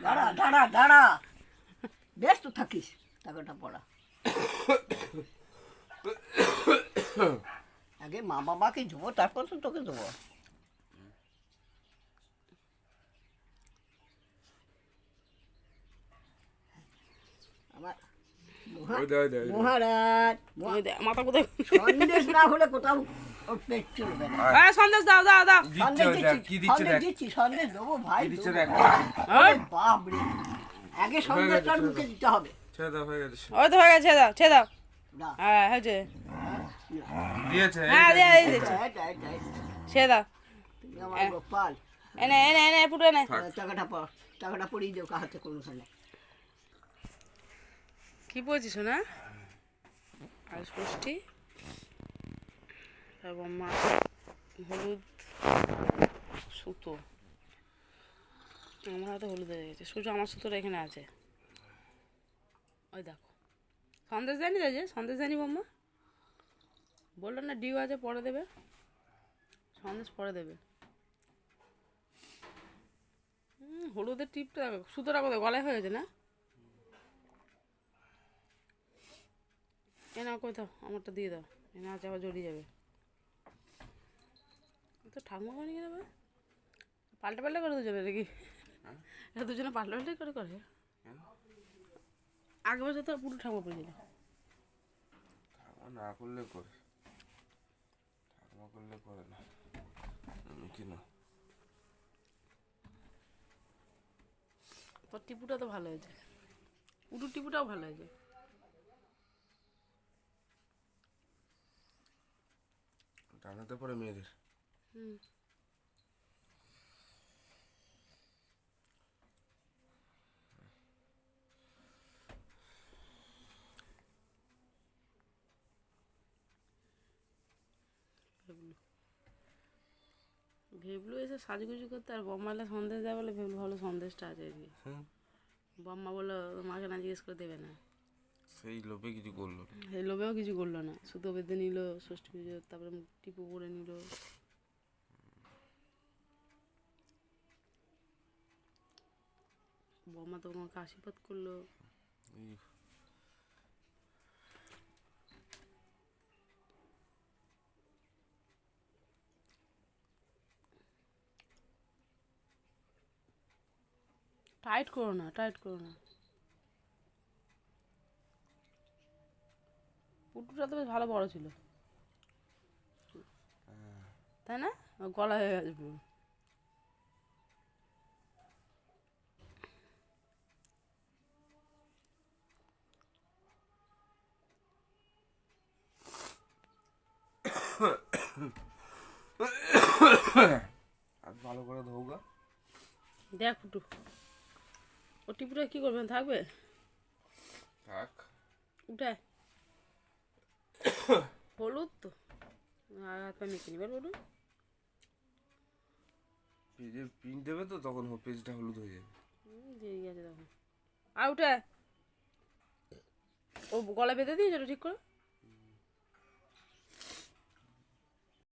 দাঁড়া দাঁড়া দাঁড়া। বেশ তো থাকিস টাকাটা পড়া। আগে মা বাবাকে দেবো তারপর তো তোকে দেবো আমার। মহারাজ মাথা কোথায়? সন্দেশ না হলে কোথাও ওর পেট চলবে না হ্যাঁ সন্দেশ দাও দাও দাও। সন্দেশ ওই দেখ, দিচ্ছি কি দিচ্ছে দেখ। দিচ্ছি সন্দেশ দেবো ভাই কি দেখ। বাপ রে আগে সন্দেশটার মুখে দিতে হবে। ছেড়ে দাও হয়ে গেছে। ওই তো হয়ে গেছে দাও ছেড়ে দাও। হ্যাঁ হয়েছে। দিয়েছে হ্যাঁ দিয়ে দিয়ে দিচ্ছি এটা, এটা, এটা। ছেড়ে দাও। আমার গোপাল। এনে এনে এনে পুরো এনে। টাকাটা টাকাটা পড়িয়ে দিও কাহাতে কোনোখানে কি বলছিস না আজ তারপর মা হলুদ সুতো। আমার হাতে হলুদ হয়ে গেছে। সূর্য আমার সুতোটা এখানে আছে। ওই দেখো। সন্দেশ জানি যে সন্দেশ জানি বম্মা বলল না, ডিউ আছে, পরে দেবে। সন্দেশ পরে দেবে। হলুদের টিপটা দেখো। সুতোটা কোথায়? গলায় হয়ে গেছে না? এ না কই দাও আমারটা দিয়ে দাও। এ না আছে আবার জড়িয়ে যাবে। তো ঠাকুমা বানিয়ে দেবে। পাল্টা পাল্টা করে দুজনে নাকি? এরা দুজনে পাল্টা পাল্টা করে করে। আগে বছর তো পুরো ঠাকুমা পড়েছিল ঠাকুমা না করলে করে। ঠাকুমা করলে করে না। আমি কি না? তোর টিপুটা তো ভালো হয়েছে। উডুর টিপুটাও ভালো হয়েছে। টানাতে পরে মেয়েদের। হুম। ভেবলু। ভেবলু এসে সাজুগুজু করতে আর বম্মালে সন্দেশ দেয় বলে ভেবলু ভালো সন্দেশটা আছে এদিকে। বম্মা বলল মাকে না জিজ্ঞেস করে দেবে না। সেই লোভে কিছু করল না। এই লোভেও কিছু করল না। সুতো বেঁধে নিল ষষ্ঠী পুজো তারপরে টিপু পরে নিল। বম্মা তো তোমাকে আশীর্বাদ করল। টাইট করো না টাইট করো না। পুটুটা তো বেশ ভালো বড় ছিল। তাই না? গলা হয়ে গেছে পুরো আর ভালো করে ধোগা দেখ পুটু ও টিপুটা কী করবেন থাকবে? থাক। উঠায়। হলুদ তো। আর হাত পা মেখে নিবার বলুন। পেজে পিন দেবে তো তখন পেজটা হলুদ হয়ে যাবে। দেরি আছে তখন। আর উঠায়। ও গলা বেঁধে দিয়েছিল ঠিক করে?